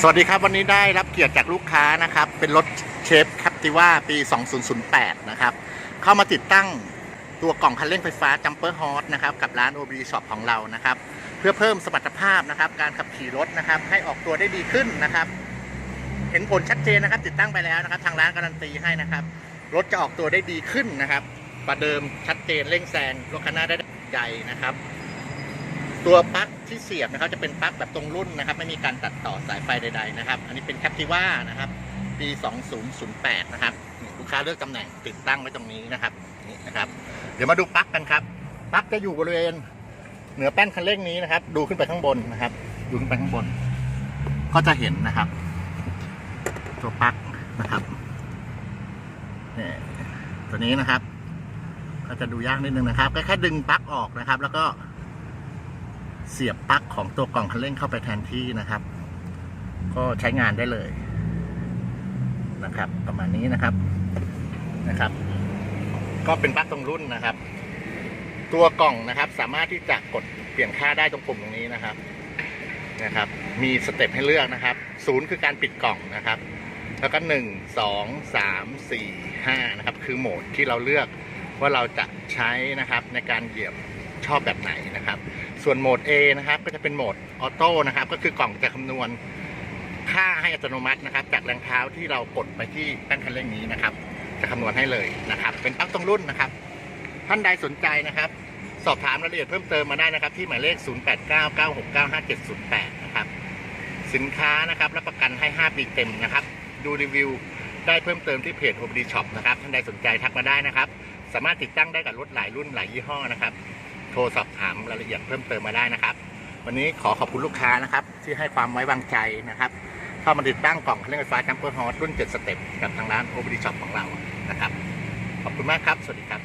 สวัสดีครับวันนี้ได้รับเกียรติจากลูกค้านะครับ เป็นรถเชฟแคปติว่าปี 2008 นะครับ เข้ามาติดตั้งตัวกล่องคันเร่งไฟฟ้าจัมเปอร์ฮอสนะครับ กับร้าน OB Shop ของเรานะครับ เพื่อเพิ่มสมรรถภาพนะครับ การขับขี่รถนะครับ ให้ออกตัวได้ดีขึ้นนะครับ เห็นผลชัดเจนนะครับ ติดตั้งไปแล้วนะครับ ทางร้านการันตีให้นะครับ รถจะออกตัวได้ดีขึ้นนะครับกว่าเดิมชัดเจนเร่งแซงรถคันหน้าได้ใหญ่นะครับ ตัวปลั๊กที่เสียบนะครับจะเป็นปลั๊กแบบตรงรุ่นนะครับ ไม่มีการตัดต่อสายไฟใด ๆนะครับ อันนี้เป็นแคปติว่านะครับ ปี 2008 นะครับลูกค้าเลือกตำแหน่งติดตั้งไว้ตรงนี้นะครับนี่นะครับ เดี๋ยวมาดูปลั๊กกันครับปลั๊กจะอยู่บริเวณเหนือแป้นคันเร่งนี้นะครับ ดูขึ้นไปข้างบนนะครับ ดูขึ้นไปข้างบน ก็จะเห็นนะครับ ตัวปลั๊กนะครับนี่ตัวนี้นะครับ ก็จะดูยากนิดนึงนะครับ ก็แค่ดึงปลั๊กออกนะครับ แล้วก็ เสียบปลั๊กของตัวกล่องคันเร่งเข้าไปแทนที่นะครับ ก็ใช้งานได้เลยนะครับ ประมาณนี้นะครับนะครับ ก็เป็นปลั๊กตรงรุ่นนะครับ ตัวกล่องนะครับ สามารถที่จะกดเปลี่ยนค่าได้ตรงปุ่มตรงนี้นะครับนะครับ มีสเต็ปให้เลือกนะครับศูนย์คือการปิดกล่องนะครับ แล้วก็หนึ่งสองสามสี่ห้านะครับ คือโหมดที่เราเลือกว่าเราจะใช้นะครับในการเหยียบ ชอบแบบไหนนะครับ ส่วนโหมด A นะครับ ก็จะเป็นโหมดออโต้นะครับ ก็คือกล่องจะคำนวณค่าให้อัตโนมัตินะครับ จากแรงเท้าที่เรากดไปที่แป้นคันเร่งนี้นะครับ จะคำนวณให้เลยนะครับ เป็นปั๊กตรงรุ่นนะครับ ท่านใดสนใจนะครับ สอบถามรายละเอียดเพิ่มเติมมาได้นะครับ ที่หมายเลข 0899695708 นะครับ สินค้านะครับรับประกันให้ 5 ปีเต็มนะครับ ดูรีวิวได้เพิ่มเติมที่เพจ OBD Shop นะครับ ท่านใดสนใจทักมาได้นะครับ สามารถติดตั้งได้กับรถหลายรุ่นหลายยี่ห้อนะครับ โทรสอบถามรายละเอียดเพิ่มเติมมาได้นะครับ วันนี้ขอขอบคุณลูกค้านะครับ ที่ให้ความไว้วางใจนะครับเข้ามาติดตั้งกล่องเครื่องไฟฟ้าจัมเปอร์ฮอร์รุ่น 7 สเต็ปกับทางร้าน OBD Shop ของเรานะครับ ขอบคุณมากครับ สวัสดีครับ